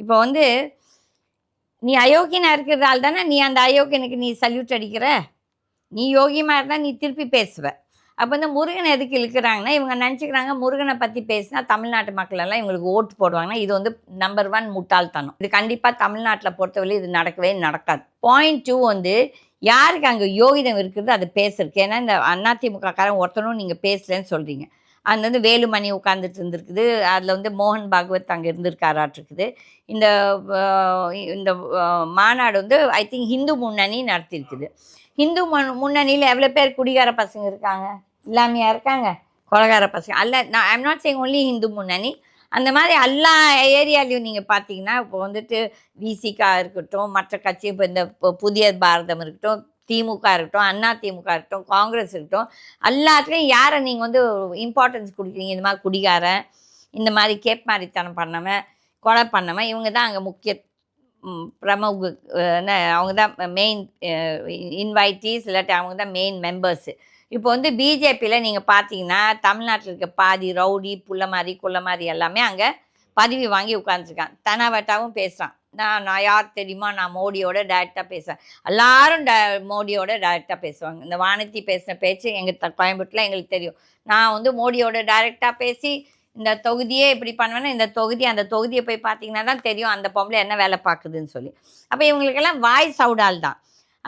இப்போ வந்து நீ அயோக்கியனா இருக்கிறதால தானே நீ அந்த அயோக்கியனுக்கு நீ சல்யூட் அடிக்கிற? நீ யோகியமாக இருந்தால் நீ திருப்பி பேசுவ. அப்போ வந்து முருகன் எதுக்கு இழுக்கிறாங்கன்னா இவங்க நினச்சிக்கிறாங்க முருகனை பற்றி பேசினா தமிழ்நாட்டு மக்கள் எல்லாம் இவங்களுக்கு ஓட்டு போடுவாங்கன்னா இது வந்து நம்பர் ஒன் முட்டாள்தனம். இது கண்டிப்பாக தமிழ்நாட்டில் பொறுத்தவரை இது நடக்கவே நடக்காது. பாயிண்ட் டூ வந்து யாருக்கு அங்கே யோகிதம் இருக்குது அது பேசுறதுக்கு? ஏன்னா இந்த அதிமுக காரன் ஒருத்தனும் நீங்கள் பேசலன்னு சொல்கிறீங்க அது வந்து வேலுமணி உட்காந்துட்டு இருந்திருக்குது. அதில் வந்து மோகன் பாகவத் அங்கே இருந்திருக்காராட்டிருக்குது. இந்த இந்த மாநாடு வந்து ஐ திங்க் ஹிந்து முன்னணி நடத்தியிருக்குது. ஹிந்து முன் முன்னணியில் எவ்வளோ பேர் குடிகார பசங்க இருக்காங்க? இல்லாமையாக இருக்காங்க? கொலகார பசங்க. அல்ல நான் ஐம் நாட் சேங் ஒன்லி ஹிந்து முன்னணி. அந்த மாதிரி எல்லா ஏரியாலையும் நீங்கள் பார்த்தீங்கன்னா இப்போ வந்துட்டு விசிகா இருக்கட்டும் மற்ற கட்சி இப்போ இந்த பு- புதிய பாரதம் இருக்கட்டும் திமுக இருக்கட்டும் அண்ணா திமுக இருக்கட்டும் காங்கிரஸ் இருக்கட்டும் எல்லாத்துலேயும் யாரை நீங்கள் வந்து இம்பார்ட்டன்ஸ் கொடுக்குறீங்க? இந்த மாதிரி குடிகாரன் இந்த மாதிரி கேப் மாதிரித்தனம் பண்ணவன் கொலை பண்ணவன் இவங்க தான் அங்கே முக்கிய பிரமுக என்ன, அவங்க தான் மெயின் இன்வைட்டீஸ் இல்லாட்டி அவங்க தான் மெயின் மெம்பர்ஸு இப்போ வந்து பிஜேபியில் நீங்கள் பார்த்தீங்கன்னா தமிழ்நாட்டில் இருக்க பாதி ரவுடி புள்ள மாதிரி குள்ள மாதிரி எல்லாமே அங்கே பதவி வாங்கி உட்காந்துருக்கான் தனவட்டாவும் பேசுகிறான் நான் நான் யார் தெரியுமா? நான் மோடியோட டைரெக்டாக பேசுவேன். எல்லாரும் ட மோடியோட டைரெக்டாக பேசுவாங்க. இந்த வானதி பேசின பேச்சு எங்கள் த கோயம்புத்தூரில் எங்களுக்கு தெரியும். நான் வந்து மோடியோட டைரெக்டாக பேசி இந்த தொகுதியே இப்படி பண்ணுவேன்னா இந்த தொகுதி அந்த தொகுதியை போய் பார்த்தீங்கன்னா தான் தெரியும் அந்த பொம்பளை என்ன வேலை பார்க்குதுன்னு சொல்லி. அப்போ இவங்களுக்கெல்லாம் வாய்ஸ் சவுடால் தான்.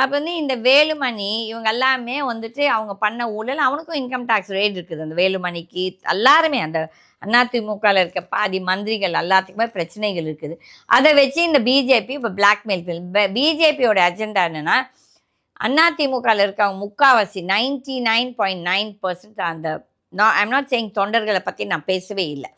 அப்போ வந்து இந்த வேலுமணி இவங்க எல்லாமே வந்துட்டு அவங்க பண்ண ஊழல் அவனுக்கும் இன்கம் டேக்ஸ் ரேட் இருக்குது. அந்த வேலுமணிக்கு எல்லாருமே அந்த அதிமுகவில் இருக்க பாதி மந்திரிகள் எல்லாத்துக்குமே பிரச்சனைகள் இருக்குது. அதை வச்சு இந்த பிஜேபி இப்போ பிளாக்மெயில் பிஜேபியோட அஜெண்டா என்னன்னா அதிமுகவில் இருக்கவங்க முக்காவாசி ninety nine point nine percent அந்த நான் ஐம் நாட் சேயிங் தொண்டர்களை பற்றி நான் பேசவே இல்லை.